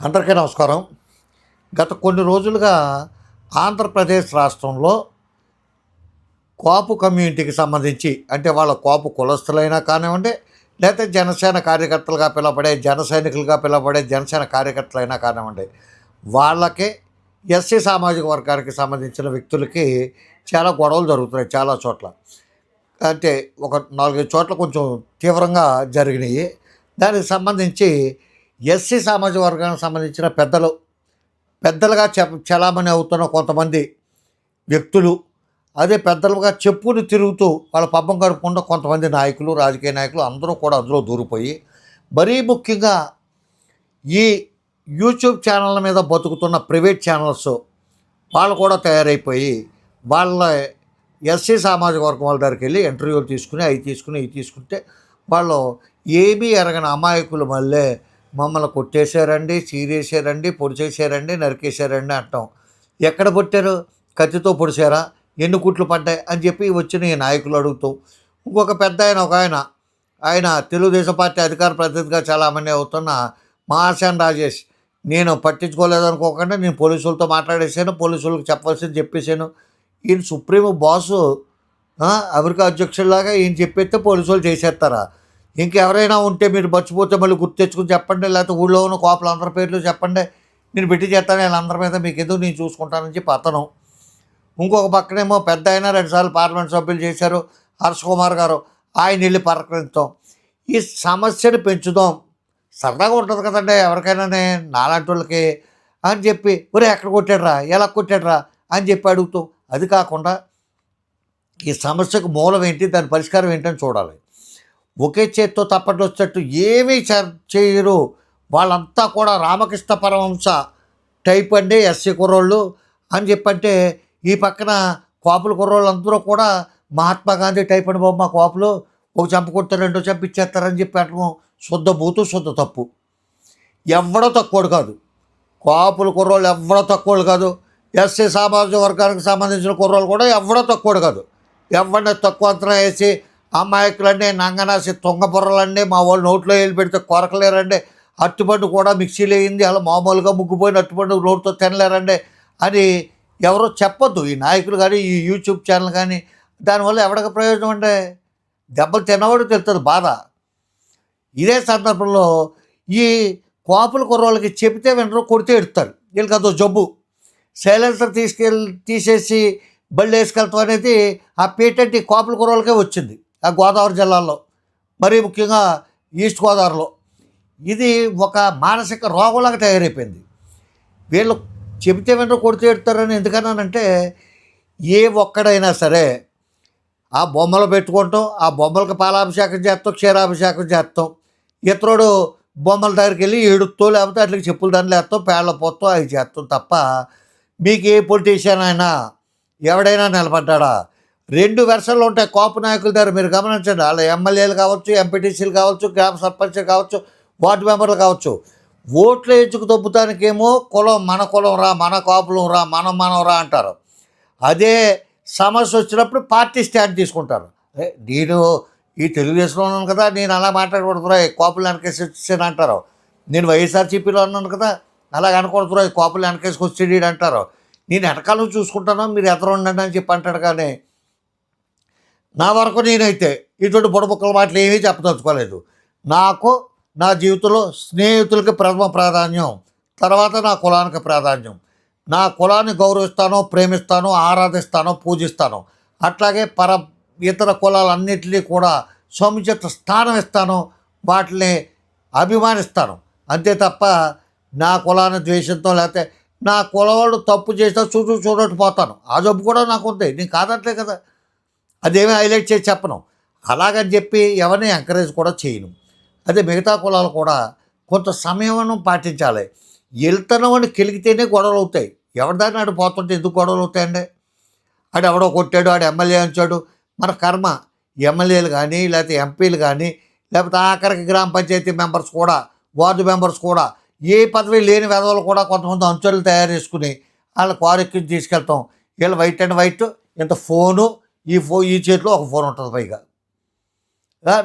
అందరికీ నమస్కారం. గత కొన్ని రోజులుగా ఆంధ్రప్రదేశ్ రాష్ట్రంలో కాపు కమ్యూనిటీకి సంబంధించి అంటే వాళ్ళ కాపు కులస్తులైనా కానివ్వండి లేకపోతే జనసేన కార్యకర్తలుగా పిలవబడే జన సైనికులుగా పిలవబడే జనసేన కార్యకర్తలైనా కానివ్వండి వాళ్ళకి ఎస్సీ సామాజిక వర్గానికి సంబంధించిన వ్యక్తులకి చాలా గొడవలు జరుగుతున్నాయి చాలా చోట్ల. అంటే ఒక నాలుగైదు చోట్ల కొంచెం తీవ్రంగా జరిగినాయి. దానికి సంబంధించి ఎస్సీ సామాజిక వర్గానికి సంబంధించిన పెద్దలు పెద్దలుగా చె చలామణి అవుతున్న కొంతమంది వ్యక్తులు అదే పెద్దలుగా చెప్పుని తిరుగుతూ వాళ్ళ పబ్బం గడుపుకుంటూ కొంతమంది నాయకులు రాజకీయ నాయకులు అందరూ కూడా అందులో దూరిపోయి మరీ ముఖ్యంగా ఈ యూట్యూబ్ ఛానళ్ళ మీద బతుకుతున్న ప్రైవేట్ ఛానల్స్ వాళ్ళు కూడా తయారైపోయి వాళ్ళ ఎస్సీ సామాజిక వర్గం వాళ్ళ దగ్గరికి వెళ్ళి ఇంటర్వ్యూలు తీసుకుని అవి తీసుకుని ఇవి తీసుకుంటే వాళ్ళు ఏమీ ఎరగని అమాయకులు మళ్ళీ మమ్మల్ని కొట్టేశారండి చీరేశారండి పొడిచేసారండి నరికేశారండి అంటాం. ఎక్కడ పొట్టారు? కత్తితో పొడిచారా? ఎన్ని కుట్లు పడ్డాయి? అని చెప్పి వచ్చిన ఈ నాయకులు అడుగుతూ ఇంకొక పెద్ద ఆయన ఒక ఆయన ఆయన తెలుగుదేశం పార్టీ అధికార ప్రతినిధిగా చాలామంది అవుతున్న మహాశాన్ రాజేష్ నేను పట్టించుకోలేదనుకోకుండా నేను పోలీసులతో మాట్లాడేశాను పోలీసులకు చెప్పాల్సింది చెప్పేశాను. ఈయన సుప్రీం బాసు అమెరికా అధ్యక్షుడిలాగా ఈయన చెప్పేస్తే పోలీసులు చేసేస్తారా? ఇంకెవరైనా ఉంటే మీరు మర్చిపోతే మళ్ళీ గుర్తు తెచ్చుకుని చెప్పండి లేకపోతే ఊళ్ళో ఉన్న కోపలు అందరి పేర్లు చెప్పండి. నేను పెట్టి చేస్తాను వీళ్ళందరి మీద మీకు ఎందుకు నేను చూసుకుంటానని చెప్పి అతను. ఇంకొక పక్కనేమో పెద్ద అయినా రెండుసార్లు పార్లమెంట్ సభ్యులు చేశారు హర్ష కుమార్ గారు. ఆయన వెళ్ళి పరకరించాం. ఈ సమస్యను పెంచుదాం. సరదాగా ఉంటుంది కదండి ఎవరికైనానే నాలాంటి వాళ్ళకి అని చెప్పి ఒరే ఎక్కడ కొట్టాడురా? ఎలా కొట్టాడురా? అని చెప్పి అడుగుతాం. అది కాకుండా ఈ సమస్యకు మూలం ఏంటి దాని పరిష్కారం ఏంటని చూడాలి. ఒకే చేత్తో తప్పట్లు వచ్చేట్టు ఏమీ చేయరు. వాళ్ళంతా కూడా రామకృష్ణ పరమహంస టైప్ అండి ఎస్సీ కుర్రోళ్ళు. అని చెప్పంటే ఈ పక్కన కోపుల కుర్రోళ్ళు అందరూ కూడా మహాత్మా గాంధీ టైప్ అండి బాబు మా కోపులు. ఒక చంప రెండో చంపిచ్చేస్తారని చెప్పి అనడం శుద్ధ బూతు శుద్ధ తప్పు. ఎవడో తక్కువడు కాదు. కాపుల కుర్రోళ్ళు ఎవడో తక్కువడు కాదు. ఎస్సీ సామాజిక వర్గానికి సంబంధించిన కుర్రోళ్ళు కూడా ఎవడో తక్కువడు కాదు. ఎవరిని తక్కువ అంతరం వేసి అమాయకులండి నంగనాసి తుంగబుర్రలండి మా వాళ్ళు నోట్లో వెళ్ళి పెడితే కొరకలేరండి. అట్టుపండు కూడా మిక్సీలో వేయింది అలా మామూలుగా ముగ్గుపోయిన అట్టుపండు నోటితో తినలేరండి అని ఎవరో చెప్పొద్దు. ఈ నాయకులు కానీ ఈ యూట్యూబ్ ఛానల్ కానీ దానివల్ల ఎవరికి ప్రయోజనం అంటే దెబ్బలు తినవాడు తెలుస్తుంది బాధ. ఇదే సందర్భంలో ఈ కోపల కుర్రోళ్ళకి చెబితే వినరు కొడితే ఎడతారు. వీళ్ళకి అదో జబ్బు. సైలెన్సర్ తీసుకెళ్ళి తీసేసి బళ్ళు వేసుకెళ్తాం అనేది ఆ పేటెంట్ ఈ కోపల కుర్రోళ్ళకే వచ్చింది. గోదావరి జిల్లాలో మరీ ముఖ్యంగా ఈస్ట్ గోదావరిలో. ఇది ఒక మానసిక రోగంలాగా తయారైపోయింది. వీళ్ళు చెబితే వెంట కొడితే ఎడతారని ఎందుకన్నానంటే ఏ ఒక్కడైనా సరే ఆ బొమ్మలు పెట్టుకుంటాం ఆ బొమ్మలకు పాలాభిషేకం చేస్తాం క్షీరాభిషేకం చేస్తాం. ఇతరుడు బొమ్మల దగ్గరికి వెళ్ళి ఏడుతో లేకపోతే అట్లకి చెప్పులు దాన్ని వేస్తాం పేళ్ళ పోతాం అవి చేస్తాం తప్ప మీకు ఏ పొలిటీషియన్ అయినా ఎవడైనా నిలబడ్డా రెండు వెర్షన్లు ఉంటాయి. కోప నాయకుల దగ్గర మీరు గమనించండి. వాళ్ళ ఎమ్మెల్యేలు కావచ్చు ఎంపీటీసీలు కావచ్చు గ్రామ సర్పంచ్లు కావచ్చు వార్డు మెంబర్లు కావచ్చు. ఓట్లు ఎంచుకు దొబ్బుతానికేమో కులం మన కులం రా మన కాపులం రా మనం మనం రా అంటారు. అదే సమస్య వచ్చినప్పుడు పార్టీ స్టాండ్ తీసుకుంటారు. నేను ఈ తెలుగుదేశంలో ఉన్నాను కదా నేను అలా మాట్లాడకూడదురా ఈ కోపలు వెనకేసి వచ్చేసాను అంటారు. నేను వైఎస్ఆర్సీపీలో ఉన్నాను కదా అలాగ అనకూడదురా ఈ కోపలు వెనకేసుకు వచ్చేది అంటారు. నేను వెనకాలను చూసుకుంటాను మీరు ఎదురు ఉండండి అని చెప్పి అంటాడు కానీ నా వరకు నేనైతే ఇటువంటి బుడబుక్కల మాటలు ఏమీ చెప్పదలుచుకోలేదు. నాకు నా జీవితంలో స్నేహితులకి ప్రథమ ప్రాధాన్యం తర్వాత నా కులానికి ప్రాధాన్యం. నా కులాన్ని గౌరవిస్తాను ప్రేమిస్తాను ఆరాధిస్తాను పూజిస్తాను. అట్లాగే పర ఇతర కులాలన్నింటినీ కూడా సముచిత స్థానం ఇస్తాను వాటిని అభిమానిస్తాను. అంతే తప్ప నా కులాన్ని ద్వేషంతో లేకపోతే నా కులవాడు తప్పు చేసినా చూచూ చూడట్టు పోతాను. ఆ జబ్బు కూడా నాకు ఉంది. నేను కాదట్లే కదా. అదేమీ హైలైట్ చేసి చెప్పను. అలాగని చెప్పి ఎవరిని ఎంకరేజ్ కూడా చేయను. అదే మిగతా కులాలు కూడా కొంత సమయం పాటించాలి. వెళ్తున్నాం అని కెలిగితేనే గొడవలు అవుతాయి. ఎవరిదాన్ని ఆడు పోతుంటే ఎందుకు గొడవలు అవుతాయండి? ఆడు ఎవడో కొట్టాడు ఆడు ఎమ్మెల్యే అంచాడు. మన కర్మ ఎమ్మెల్యేలు కానీ లేకపోతే ఎంపీలు కానీ లేకపోతే ఆఖరికి గ్రామ పంచాయతీ మెంబర్స్ కూడా వార్డు మెంబర్స్ కూడా ఏ పదవి లేని వెధవలు కూడా కొంతమంది అంచులు తయారు చేసుకుని వాళ్ళ కారు ఎక్కి తీసుకెళ్తాం. వీళ్ళు వైట్ అండ్ వైట్ ఇంత ఫోను ఈ ఫో ఈ చేతిలో ఒక ఫోన్ ఉంటుంది పైగా.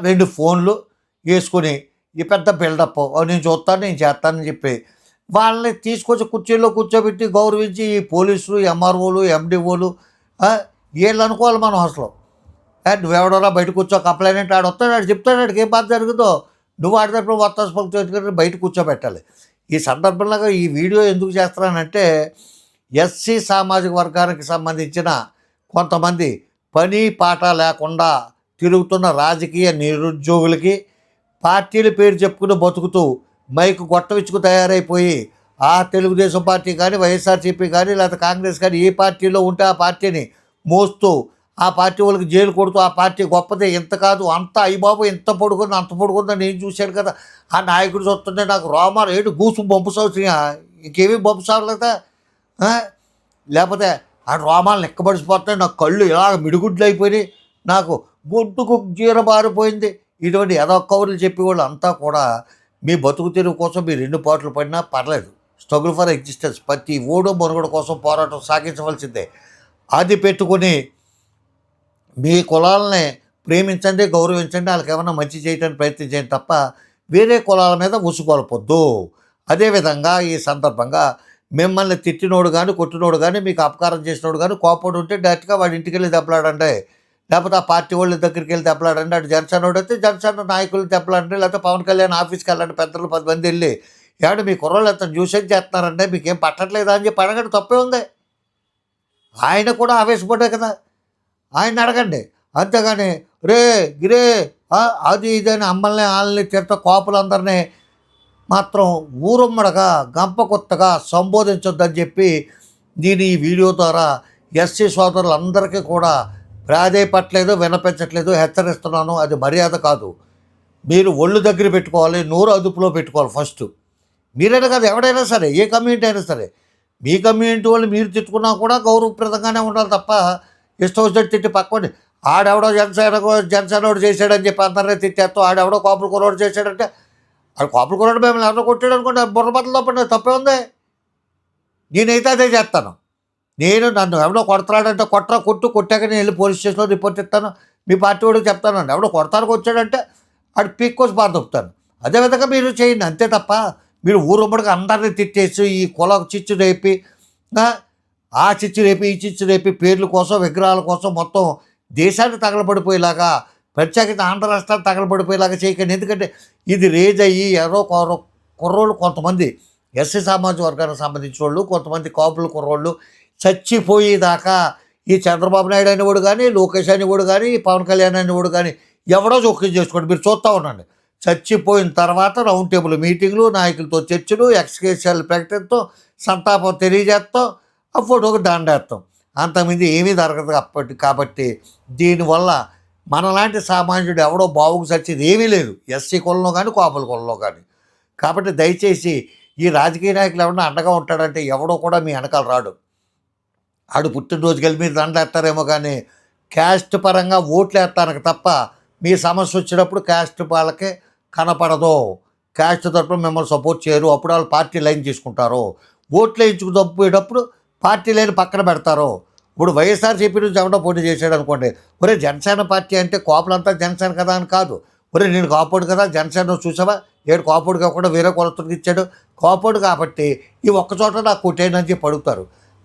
రెండు ఫోన్లు వేసుకొని ఈ పెద్ద బిల్డప్ నేను చూస్తాను నేను చేస్తానని చెప్పి వాళ్ళని తీసుకొచ్చి కుర్చీలో కూర్చోబెట్టి గౌరవించి ఈ పోలీసులు ఎంఆర్ఓలు ఎండిఓలు వీళ్ళు అనుకోవాలి మనం అసలు. ఏ, బయట కూర్చో కంప్లైంట్ ఆడు వస్తాడు ఆడు చెప్తాడు ఆడికి ఏం బాధ జరుగుతుందో నువ్వు ఆడి తరపున బయట కూర్చోబెట్టాలి. ఈ సందర్భంలో ఈ వీడియో ఎందుకు చేస్తున్నానంటే ఎస్సీ సామాజిక వర్గానికి సంబంధించిన కొంతమంది పని పాట లేకుండా తిరుగుతున్న రాజకీయ నిరుద్యోగులకి పార్టీల పేరు చెప్పుకుని బతుకుతూ మైకు గొట్టవిచ్చుకు తయారైపోయి ఆ తెలుగుదేశం పార్టీ కానీ వైఎస్ఆర్సీపీ కానీ లేకపోతే కాంగ్రెస్ కానీ ఏ పార్టీలో ఉంటే ఆ పార్టీని మోస్తూ ఆ పార్టీ వాళ్ళకి జైలు కొడుతూ ఆ పార్టీ గొప్పదే. ఇంత కాదు అంత అయ్యబాబు ఇంత పడుకుంది అంత పొడుకుందని నేను చూశాను కదా. ఆ నాయకుడు చూస్తుంటే నాకు రోమాలు ఏడు గూసు బొంపు సౌచినా ఇంకేమీ బొంపు సాగలేదా? లేకపోతే ఆ రోమాలు నిక్కబడిసిపోతున్నాయి నా కళ్ళు ఇలా మిడిగుడ్లు అయిపోయినాయి నాకు గుడ్డుకు జీర మారిపోయింది. ఇటువంటి ఏదో కౌరులు చెప్పేవాళ్ళు అంతా కూడా మీ బతుకు తెరువు కోసం మీరు ఎన్ని పాటలు పడినా పర్లేదు. Struggle for existence. ప్రతి ఓడు మనుగడ కోసం పోరాటం సాగించవలసిందే. అది పెట్టుకొని మీ కులాలని ప్రేమించండి గౌరవించండి. వాళ్ళకి ఏమైనా మంచి చేయడానికి ప్రయత్నం చేయండి తప్ప వేరే కులాల మీద ఉసుగొలపొద్దు. అదేవిధంగా ఈ సందర్భంగా మిమ్మల్ని తిట్టినోడు కానీ కొట్టినోడు కానీ మీకు అపకారం చేసినోడు కానీ కోపడు ఉంటే డైరెక్ట్గా వాడి ఇంటికి వెళ్ళి దెబ్బలాడండి. లేకపోతే ఆ పార్టీ వాళ్ళ దగ్గరికి వెళ్ళి దెబ్బలాడండి. అటు జనసేన వాడు అయితే జనసేన నాయకులు దెబ్బలాడండి. లేకపోతే పవన్ కళ్యాణ్ ఆఫీస్కి వెళ్ళండి. పెద్దలు పది మంది వెళ్ళి ఏమంటే మీ కుర్రోళ్ళు ఎంత న్యూసెన్స్ చేస్తున్నారంటే మీకు ఏం పట్టట్లేదా? అని చెప్పి అడగండి. తప్పే ఉంది. ఆయన కూడా ఆవేశపడ్డా కదా. ఆయన అడగండి. అంతేగాని రే గిరే అది ఇది అని అమ్మల్ని వాళ్ళని తిట్ట కోపలందరినీ మాత్రం ఊరమ్మడగా గంప కొత్తగా సంబోధించొద్దని చెప్పి నేను ఈ వీడియో ద్వారా ఎస్సీ సోదరులందరికీ కూడా ప్రాధేయపట్లేదు వినపించట్లేదు హెచ్చరిస్తున్నాను. అది మర్యాద కాదు. మీరు ఒళ్ళు దగ్గర పెట్టుకోవాలి నోరు అదుపులో పెట్టుకోవాలి ఫస్ట్. మీరైనా కాదు ఎవడైనా సరే ఏ కమ్యూనిటీ అయినా సరే మీ కమ్యూనిటీ వాళ్ళు మీరు తిట్టుకున్నా కూడా గౌరవప్రదంగానే ఉండాలి తప్ప ఇష్టం వచ్చినట్టు తిట్టి పక్కండి ఆడెవడో జనసేన జనసేనోడు చేశాడని చెప్పి అందరినీ తిట్టేస్తాం ఆడెవడో కాపులు కొనోడు చేశాడంటే అది కోపలు కుర్రోడు మేము ఎవరో కొట్టాడు అనుకోండి బుర్ర బట్టలు తప్పండి తప్పే ఉంది. నేనైతే అదే చేస్తాను. నేను నన్ను ఎవడో కొడతాడంటే కొట్టరా కొట్టు కొట్టాక నేను వెళ్ళి పోలీస్ స్టేషన్లో రిపోర్ట్ ఇస్తాను. మీ పార్టీ వాడికి చెప్తాను ఎవడో కొడతానికి వచ్చాడంటే ఆడు పీక్కోసి బాధ దొప్పుతాను అదేవిధంగా మీరు చేయండి అంతే తప్ప మీరు ఊరుమ్మడిగా అందరినీ తిట్టేసి ఈ కుల చిచ్చు రేపి ఆ, ఆ చిచ్చు రేపి ఈ చిచ్చు రేపి పేర్ల కోసం విగ్రహాల కోసం మొత్తం దేశాన్ని తగలబడిపోయేలాగా ప్రత్యేకత ఆంధ్ర రాష్ట్రాన్ని తగలబడిపోయేలాగా చేయకండి. ఎందుకంటే ఇది రేజ్ అయ్యి ఎవరో కొరో కుర్రోళ్ళు కొంతమంది ఎస్సీ సామాజిక వర్గానికి సంబంధించిన వాళ్ళు కొంతమంది కాపుల కుర్రోళ్ళు చచ్చిపోయేదాకా ఈ చంద్రబాబు నాయుడు అనేవాడు కానీ లోకేష్ అనేవాడు కానీ పవన్ కళ్యాణ్ అనేవాడు కానీ ఎవడో జోక్యం చేసుకోండి. మీరు చూస్తూ ఉండండి. చచ్చిపోయిన తర్వాత రౌండ్ టేబుల్ మీటింగ్లు నాయకులతో చర్చలు ఎక్స్కేషన్లు ప్రకటనతో సంతాపం తెలియజేస్తాం ఆ ఫోటోకి దండేస్తాం. అంతమంది ఏమీ జరగదు అప్పటి కాబట్టి దీనివల్ల మనలాంటి సామాన్యుడు ఎవడో బావుకు చచ్చేది ఏమీ లేదు. ఎస్సీ కులంలో కానీ కోపల కులంలో కానీ కాబట్టి దయచేసి ఈ రాజకీయ నాయకులు ఎవరన్నా అండగా ఉంటాడంటే ఎవడో కూడా మీ వెనకాల రాడు. ఆడు పుట్టినరోజు కలిపి మీరు దండేస్తారేమో కానీ క్యాస్ట్ పరంగా ఓట్లు వేస్తానికి తప్ప మీ సమస్య వచ్చినప్పుడు క్యాస్ట్ వాళ్ళకి కనపడదు. క్యాస్ట్ తరపున మిమ్మల్ని సపోర్ట్ చేయరు. అప్పుడు వాళ్ళు పార్టీ లైన్ తీసుకుంటారు. ఓట్లు వేయించుకు పోయేటప్పుడు పార్టీ లైన్ పక్కన పెడతారు. ఇప్పుడు వైఎస్ఆర్సీపీ నుంచి ఎవడో పోటీ చేశాడు అనుకోండి ఒరే జనసేన పార్టీ అంటే కోపలంతా జనసేన కదా అని కాదు. ఒరే నేను కాపాడు కదా జనసేన చూసావా? ఏడు కాపాడు కాకుండా వేరే కొలతలకు ఇచ్చాడు. కాపాడు కాబట్టి ఈ ఒక్క చోట నాకు కొట్టేయనని చెప్పి అడుగుతారు.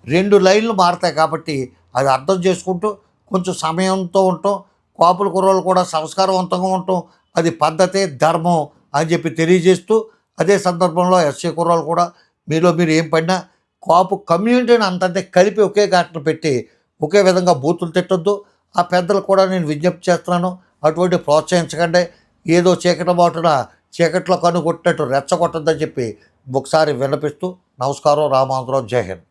రెండు లైన్లు మారుతాయి కాబట్టి అది అర్థం చేసుకుంటూ కొంచెం సమయంతో ఉంటాం. కాపుల కుర్రోళ్ళు కూడా సంస్కారవంతంగా ఉంటాం. అది పద్ధతే ధర్మం అని చెప్పి తెలియజేస్తూ అదే సందర్భంలో ఎస్సీ కుర్రోళ్ళు కూడా మీలో మీరు ఏం పడినా కాపు కమ్యూనిటీని అంతంటే కలిపి ఒకే ఘటన పెట్టి ఒకే విధంగా బూతులు తిట్టొద్దు. ఆ పెద్దలు కూడా నేను విజ్ఞప్తి చేస్తున్నాను అటువంటి ప్రోత్సహించకండి. ఏదో చీకటి బాటున చీకట్లో కనుగొట్టినట్టు రెచ్చగొట్టద్దని చెప్పి ఒకసారి విన్నపిస్తూ నమస్కారం రామాంధ్రం జై హింద్.